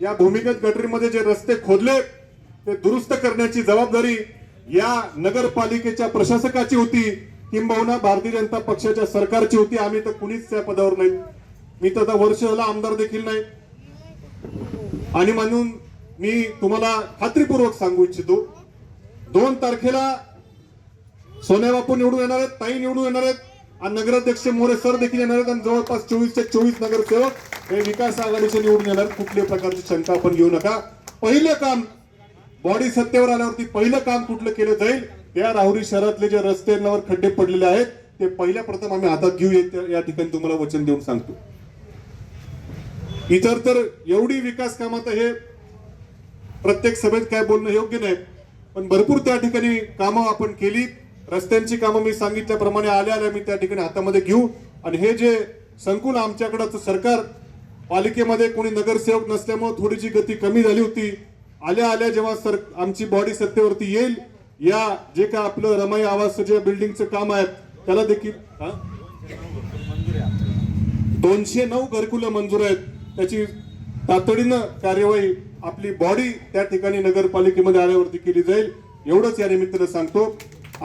या भूमिगत गटरीमध्ये जे रस्ते खोदले ते दुरुस्त करण्याची जबाबदारी या नगरपालिकेच्या प्रशासकाची होती. किंबहुना भारतीय जनता पक्षाच्या सरकारची होती. आम्ही तर कुणीच त्या पदावर नाही. मी तर आता वर्ष झाला आमदार देखील नाही. आणि म्हणून मी तुम्हाला खात्रीपूर्वक सांगू इच्छितो. दोन तारखेला सोन्या बापू निवडून येणार आहेत ताई निवडून येणार आहेत. आणि नगराध्यक्ष मोरे सर देखील येणार आहेत. आणि जवळपास चोवीस ते चोवीस नगरसेवक हे विकास आघाडीचे निवडून येणार. कुठल्या प्रकारची शंका आपण घेऊ नका. पहिलं काम बॉडी सत्तेवर आल्यावरती पहिलं काम कुठलं केलं जाईल या राहुरी शहरातले जे रस्त्यांवर खड्डे पडलेले आहेत ते पहिल्या प्रथम आम्ही हातात घेऊ या ठिकाणी तुम्हाला वचन देऊन सांगतो. इतर तर एवढी विकास कामात हे प्रत्येक सभेत काय बोलणं योग्य नाही पण भरपूर त्या ठिकाणी कामं आपण केली. रस्त्यांची कामं मी सांगितल्याप्रमाणे आल्या आल्या मी त्या ठिकाणी हातामध्ये घेऊ. आणि हे जे संकुल आमच्याकडं सरकार पालिकेमध्ये कोणी नगरसेवक नसल्यामुळे थोडीशी गती कमी झाली होती. आल्या आल्या जेव्हा सर आमची बॉडी सत्तेवरती येईल या जे काय आपलं रमाई आवास जे बिल्डिंगचं काम आहे त्याला देखील दोनशे नऊ घरकुलं मंजूर आहेत. त्याची तातडीनं कार्यवाही आपली बॉडी त्या ठिकाणी नगरपालिकेमध्ये आल्यावरती केली जाईल. एवढंच या निमित्तानं सांगतो.